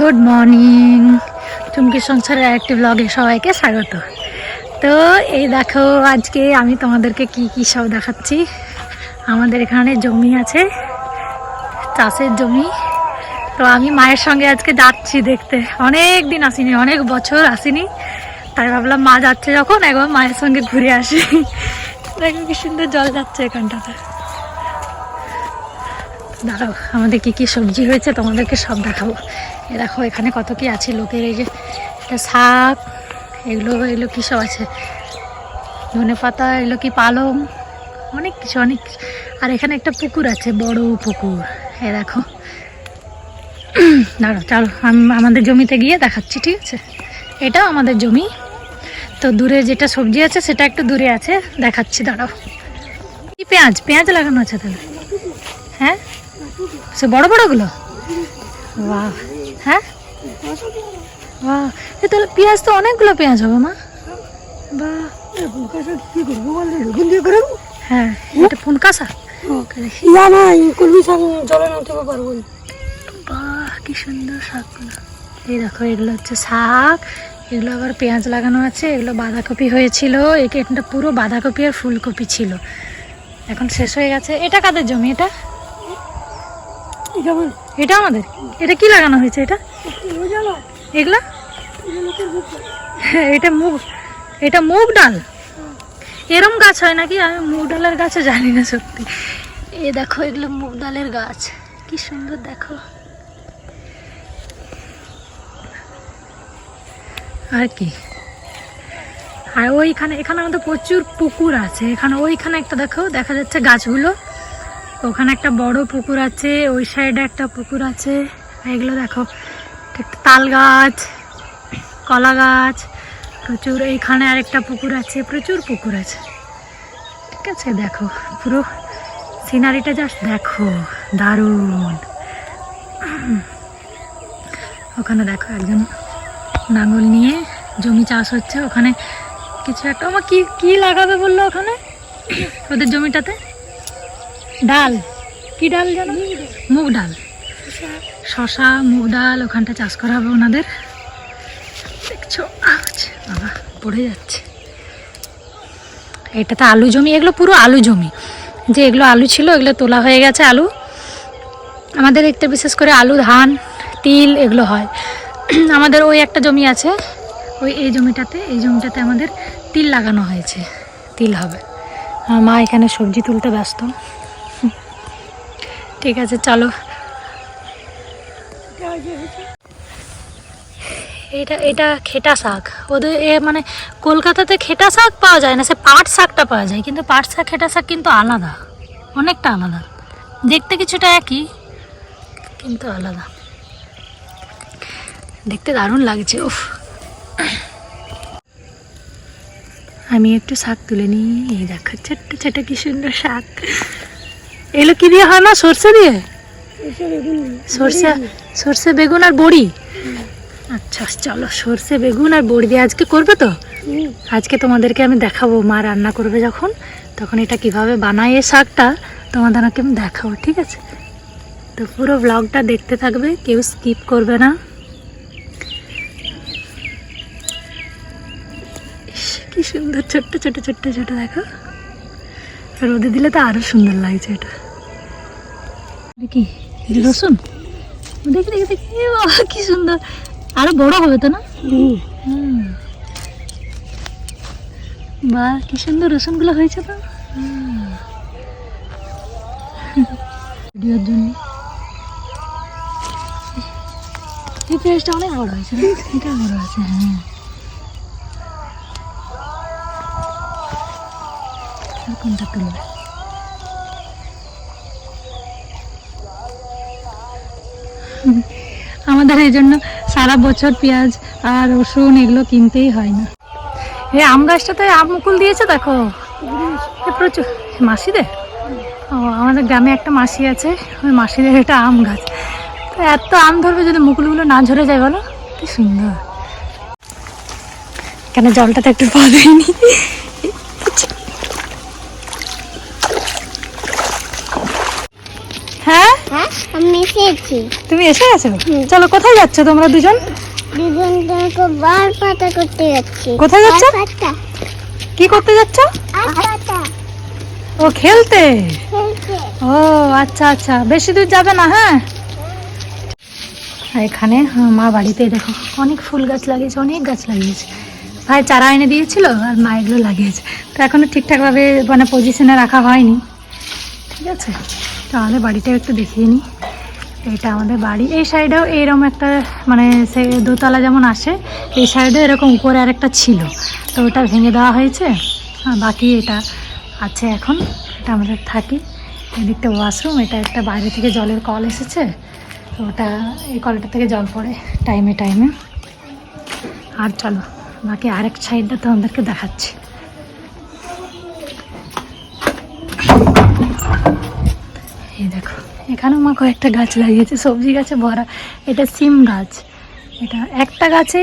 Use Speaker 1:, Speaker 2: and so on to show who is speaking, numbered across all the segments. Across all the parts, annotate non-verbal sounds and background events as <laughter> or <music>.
Speaker 1: Good morning চুমকি সংসারের একটি ব্লগে সবাইকে স্বাগত? তো এই দেখো, আজকে আমি তোমাদেরকে কি কি সব দেখাচ্ছি। আমাদের এখানে জমি আছে, চাষের জমি। তো আমি মায়ের সঙ্গে আজকে যাচ্ছি দেখতে। অনেক দিন আসিনি, অনেক বছর আসিনি। তাই ভাবলাম মা যাচ্ছে যখন, একবার মায়ের সঙ্গে ঘুরে আসি। দেখো কি সুন্দর জল যাচ্ছে এখানটাতে। দাঁড়াও আমাদের কি কি সবজি হয়েছে তোমাদেরকে সব দেখাবো। এ দেখো, এখানে কত কি আছে, লোকের এই যে এটা শাক, এগুলো এগুলো কী সব আছে? ধনে পাতা, এগুলো কি পালং? অনেক কিছু, অনেক আর এখানে একটা পুকুর আছে, বড় পুকুর। এ দেখো। দাঁড়াও, চলো আমাদের জমিতে গিয়ে দেখাচ্ছি, ঠিক আছে? এটাও আমাদের জমি। তো দূরে যেটা সবজি আছে, সেটা একটু দূরে আছে, দেখাচ্ছি, দাঁড়াও। কি পেঁয়াজ? পেঁয়াজ লাগানো আছে তাহলে? সে বড় বড়গুলো? বাহ হ্যাঁ? বাহ এ তাহলে পেঁয়াজ তো অনেকগুলো পেঁয়াজ হবে মা। বাহ। হ্যাঁ এটা
Speaker 2: ইয়া শাক জলে নামতে পারব
Speaker 1: বাহ কি সুন্দর শাকগুলো। এই দেখো এগুলো হচ্ছে শাক এগুলো আবার পেঁয়াজ লাগানো আছে এগুলো বাঁধাকপি হয়েছিল এটা পুরো বাঁধাকপি আর ফুলকপি ছিল। এখন শেষ হয়ে গেছে। এটা কাদের জমি এটা?
Speaker 2: এটা
Speaker 1: আমাদের। এটা কি লাগানো হয়েছে এটা? এগুলা?
Speaker 2: এটা
Speaker 1: এটা মুগ। এটা মুগ ডাল? এরম গাছ হয় নাকি? আমি মুগ ডালের গাছও জানি না সত্যি। এ দেখো এগুলো মুগ ডালের গাছ। কি সুন্দর দেখো। আর কি? আর ওইখানে এখানে আমাদের প্রচুর পুকুর আছে। এখানে ওইখানে একটা দেখো দেখা যাচ্ছে গাছগুলো। ওখানে একটা বড় পুকুর আছে, ওই সাইডে একটা পুকুর আছে। এগুলো দেখো একটা তাল গাছ, কলা গাছ, প্রচুর। এইখানে আরেকটা পুকুর আছে, প্রচুর পুকুর আছে। ঠিক আছে, দেখো, পুরো সিনারিটা জাস্ট দেখো, দারুণ। ওখানে দেখো একজন নাঙল নিয়ে জমি চাষ হচ্ছে। ওখানে কিছু একটা আমার কি কি লাগাবে বলল ওখানে? ওদের জমিটাতে? ডাল। কি ডাল জানো? মুগ ডাল। শশা মুগ ডাল ওখানটা চাষ করা হবে ওনাদের। দেখছ? বাবা পড়ে যাচ্ছে। এটাতে আলু জমি এগুলো পুরো আলু জমি। যে এগুলো আলু ছিল এগুলো তোলা হয়ে গেছে আলু। আমাদের দেখতে বিশেষ করে আলু ধান তিল এগুলো হয়। <clears throat> আমাদের ওই একটা জমি আছে। ওই এই জমিটাতে এই জমিটাতে আমাদের তিল লাগানো হয়েছে। তিল হবে। আমার মা এখানে সবজি তুলতে ব্যস্ত। ঠিক আছে, চলো। এটা এটা খেটা শাক। ওদের এ মানে কলকাতাতে খেটা শাক পাওয়া যায় না, সে পাট শাকটা পাওয়া যায়, কিন্তু পাট শাক, খেটা শাক কিন্তু আলাদা, অনেকটা আলাদা। দেখতে কিছুটা একই, কিন্তু আলাদা। দেখতে দারুণ লাগছে, উফ। আমি একটু শাক তুলে নিই, এই দেখো, ছোট্ট ছোট্ট, কি সুন্দর শাক। এগুলো কি দিয়ে হয় না? সর্ষে দিয়ে? সর্ষে সর্ষে বেগুন আর বড়ি? আচ্ছা চলো সর্ষে বেগুন আর বড়ি দিয়ে আজকে করবে তো? আজকে তোমাদেরকে আমি দেখাবো মা রান্না করবে যখন। তখন এটা কীভাবে বানায় এই শাকটা তোমাদেরকে আমি দেখাবো ঠিক আছে? তো পুরো ব্লগটা দেখতে থাকবে কেউ স্কিপ করবে না। কি সুন্দর ছোট্ট ছোট ছোট্ট ছোট দেখো। রোদে দিলে তো আরও সুন্দর লাগছে এটা। কি? রসুন? দেখি দেখি দেখি। কি সুন্দর। আরও বড় হবে তো না। বাহ কি সুন্দর রসুনগুলো হয়েছে তো। ভিডিওর জন্য। এই পেঁয়াজটা অনেক বড় হয়েছে এটা বড় আছে হ্যাঁ। কোনটা তুলবে আমাদের এই জন্য সারা বছর পেঁয়াজ আর রসুন এগুলো কিনতেই হয় না। এ আম গাছটাতে আম মুকুল দিয়েছে দেখো। প্রচুর। মাসিদের? ও, আমাদের গ্রামে একটা মাসি আছে, ওই মাসিদের এটা আম গাছ। তো এত আম ধরবে যদি মুকুলগুলো না ঝরে যায় বলো? কি সুন্দর। কেন জলটাতে একটু পা দেয়নি হ্যাঁ
Speaker 2: হ্যাঁ আমি
Speaker 3: এসেছি
Speaker 1: তুমি এসে গেছো চলো কোথায় যাচ্ছ তোমরা দুজন?
Speaker 3: দুজন তোমাকে বার পাতা করতে যাচ্ছি।
Speaker 1: কোথায় যাচ্ছ? কি করতে যাচ্ছ? ও খেলতে? ও আচ্ছা আচ্ছা। বেশি দূর যাবে না হ্যাঁ? এখানে হ্যাঁ, মা বাড়িতে দেখো অনেক ফুল গাছ লাগিয়েছে অনেক গাছ লাগিয়েছে। ভাই চারা এনে দিয়েছিল আর মা এগুলো লাগিয়েছে। তো এখনও ঠিকঠাকভাবে মানে পজিশনে রাখা হয়নি। ঠিক আছে? তাহলে বাড়িটাও একটু দেখিয়ে নিই এটা আমাদের বাড়ি। এই সাইডেও এরকম একটা মানে সে দোতলা যেমন আসে, এই সাইডে এরকম উপরে আরেকটা ছিল। তো ওটা ভেঙে দেওয়া হয়েছে। আর বাকি এটা আছে এখন। এটা আমাদের থাকি। এদিকটা ওয়াশরুম, এটা একটা বাইরে থেকে জলের কল এসেছে। তো ওটা, এই কলটা থেকে জল পড়ে টাইমে টাইমে। আর চলো, বাকি আরেক সাইডটা তো আমাদেরকে দেখাচ্ছি। এই দেখো, এখানেও মা কয়েকটা গাছ লাগিয়েছে, সবজি গাছে ভরা। এটা সিম গাছ। এটা একটা গাছে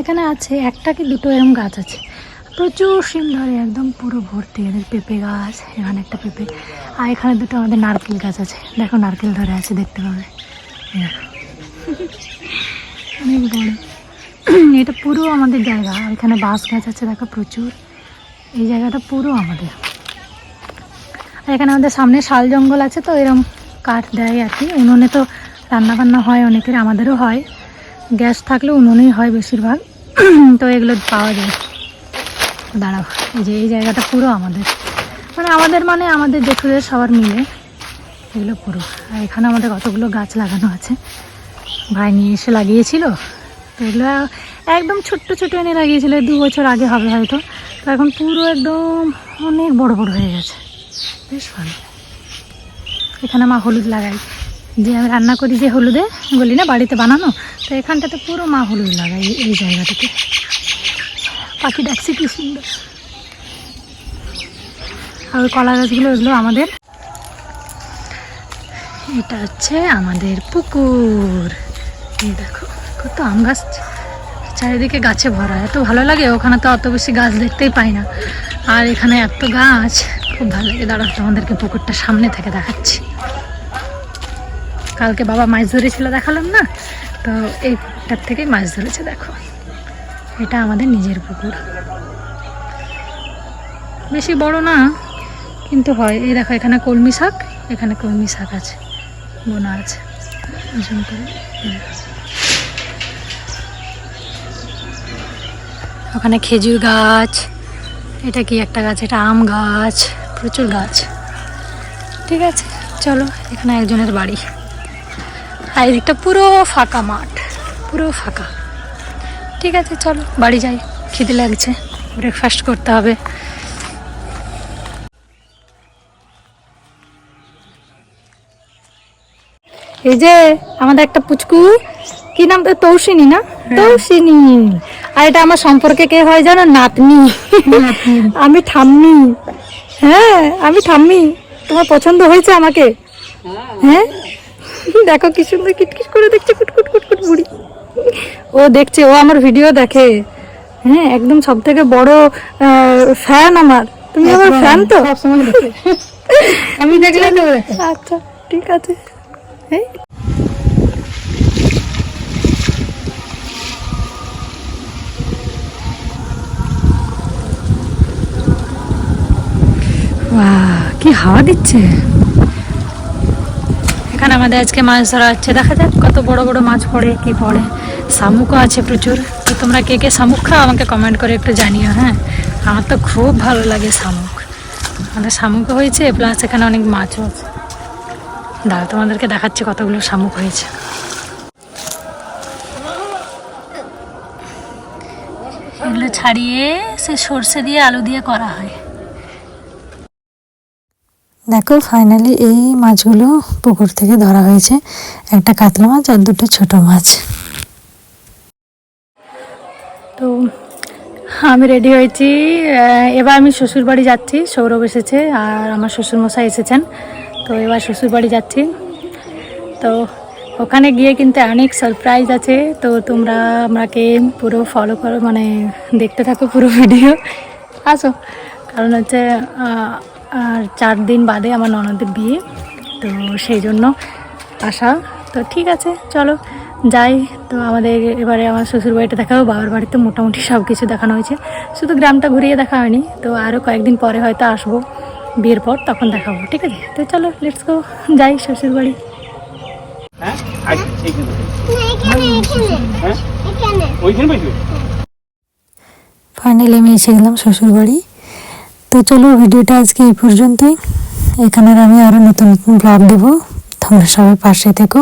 Speaker 1: এখানে আছে, একটা কি দুটো এরকম গাছ আছে। প্রচুর সিম ধরে, একদম পুরো ভর্তি এদের পেঁপে গাছ, এখানে একটা পেঁপে। আর এখানে দুটো আমাদের নারকেল গাছ আছে। দেখো, নারকেল ধরে আছে, দেখতে পাবে। অনেক বড়। এটা পুরো আমাদের জায়গা। এখানে বাঁশ গাছ আছে, দেখো, প্রচুর। এই জায়গাটা পুরো আমাদের। আর এখানে আমাদের সামনে শাল জঙ্গল আছে, তো এরকম কাঠ দেয় আর কি। উনুনে তো রান্না বান্না হয়, অনেকের আমাদেরও হয়। গ্যাস থাকলে উনুনেই হয় বেশিরভাগ। তো এগুলো পাওয়া যায়। দাঁড়াও, এই যে এই জায়গাটা পুরো আমাদের। মানে আমাদের মানে আমাদের জেঠুদের সবার মিলে এগুলো পুরো। আর এখানে আমাদের কতগুলো গাছ লাগানো আছে। ভাই নিয়ে এসে লাগিয়েছিল। তো এগুলো একদম ছোট্ট ছোট এনে লাগিয়েছিল, দু বছর আগে হবে হয়তো। তো এখন পুরো একদম অনেক বড় বড় হয়ে গেছে। বেশ ভালো। এখানে মা হলুদ লাগাই। যে আমি রান্না করি যে হলুদে, বলি না বাড়িতে বানানো? তো এখানটাতে পুরো মা হলুদ লাগাই এই- জায়গাটাতে। পাখি ডাকছে কি সুন্দর। আর ওই কলা গাছগুলো এগুলো আমাদের। এটা হচ্ছে আমাদের পুকুর। এই দেখো, কত আম গাছ। চারিদিকে গাছে ভরা। এত ভালো লাগে, ওখানে তো অত বেশি গাছ দেখতেই পাই না। আর এখানে এত গাছ। খুব ভালো লাগে দাঁড়াও তোমাদেরকে পুকুরটা সামনে থেকে দেখাচ্ছি। কালকে বাবা মাছ ধরেছিল, দেখালাম না? তো এই পুকুরটার থেকেই মাছ ধরেছে, দেখো। এটা আমাদের নিজের পুকুর। বেশি বড় না, কিন্তু হয়। এই দেখো, এখানে কলমি শাক, এখানে কলমি শাক আছে, বোনা আছে। ওখানে খেজুর গাছ, এটা কি একটা গাছ? এটা আম গাছ। প্রচুর গাছ। ঠিক আছে চলো এখানে একজনের বাড়ি। আর এদিকটা পুরো ফাঁকা মাঠ পুরো ফাঁকা। ঠিক আছে চলো বাড়ি যাই খিদে লাগছে ব্রেকফাস্ট করতে হবে। এই যে আমাদের একটা পুচকু কি নাম তো তৌসিনী না? তৌসিনী। আর এটা আমার সম্পর্কে কে হয় জানো? নাতনি। আমি ঠাম্মি। হ্যাঁ আমি ঠাম্মি তোমার পছন্দ হয়েছে আমাকে? হ্যাঁ? দেখো কি সুন্দর কিটকিট করে দেখছে কুটকুট কুটকুট বুড়ি ও দেখছে ও আমার ভিডিও দেখে। হ্যাঁ একদম সব থেকে বড় ফ্যান আমার। তুমি আমার ফ্যান তো? আমি দেখলে আচ্ছা ঠিক আছে। কি হাওয়া দিচ্ছে। এখানে আমাদের আজকে মাছ ধরা হচ্ছে। দেখা যাক কত বড় বড় মাছ পড়ে, কি পড়ে। শামুকও আছে প্রচুর। তো তোমরা কে কে শামুক খাও আমাকে কমেন্ট করে একটু জানিও হ্যাঁ? আমার তো খুব ভালো লাগে শামুক। আমাদের শামুকও হয়েছে প্লাস এখানে অনেক মাছও আছে। দাঁড়া তোমাদেরকে দেখাচ্ছি কতগুলো শামুক হয়েছে। এগুলো ছাড়িয়ে সে সর্ষে দিয়ে আলু দিয়ে করা হয়। দেখো ফাইনালি এই মাছগুলো পুকুর থেকে ধরা হয়েছে। একটা কাতলা মাছ আর দুটো ছোট মাছ। তো আমি রেডি হয়েছি। এবার আমি শ্বশুর বাড়ি যাচ্ছি। সৌরভ এসেছে আর আমার শ্বশুরমশাই এসেছেন। তো এবার শ্বশুর বাড়ি যাচ্ছি। তো ওখানে গিয়ে কিন্তু অনেক সারপ্রাইজ আছে। তো তোমরা আমাকে পুরো ফলো করো মানে দেখতে থাকো পুরো ভিডিও আসো। কারণ হচ্ছে আর চার দিন বাদে আমার ননদের বিয়ে তো সেই জন্য আসা। তো ঠিক আছে চলো যাই। তো আমাদের এবারে আমার শ্বশুর বাড়িটা দেখাবো বাবার বাড়িতে মোটামুটি সব কিছু দেখানো হয়েছে। শুধু গ্রামটা ঘুরিয়ে দেখা হয়নি তো আরও কয়েকদিন পরে হয়তো আসব বিয়ের পর তখন দেখাবো ঠিক আছে? তো চলো লেটস গো যাই শ্বশুর বাড়ি
Speaker 4: হ্যাঁ? আই- এইখানে।
Speaker 3: এখানে এখানে।
Speaker 4: হ্যাঁ?
Speaker 3: এখানে।
Speaker 4: ওইখানে বসবে?
Speaker 2: ফাইনালি আমি এসে গেলাম শ্বশুর বাড়ি তো চলো ভিডিওটা আজকে এই পর্যন্তই। এখানে আমি আরও নতুন নতুন ব্লগ দেবো। তোমরা সবাই পাশে থেকো।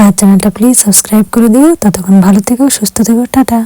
Speaker 2: আর চ্যানেলটা প্লিজ সাবস্ক্রাইব করে দিও। ততক্ষণ ভালো থেকো, সুস্থ থেকো, টাটা।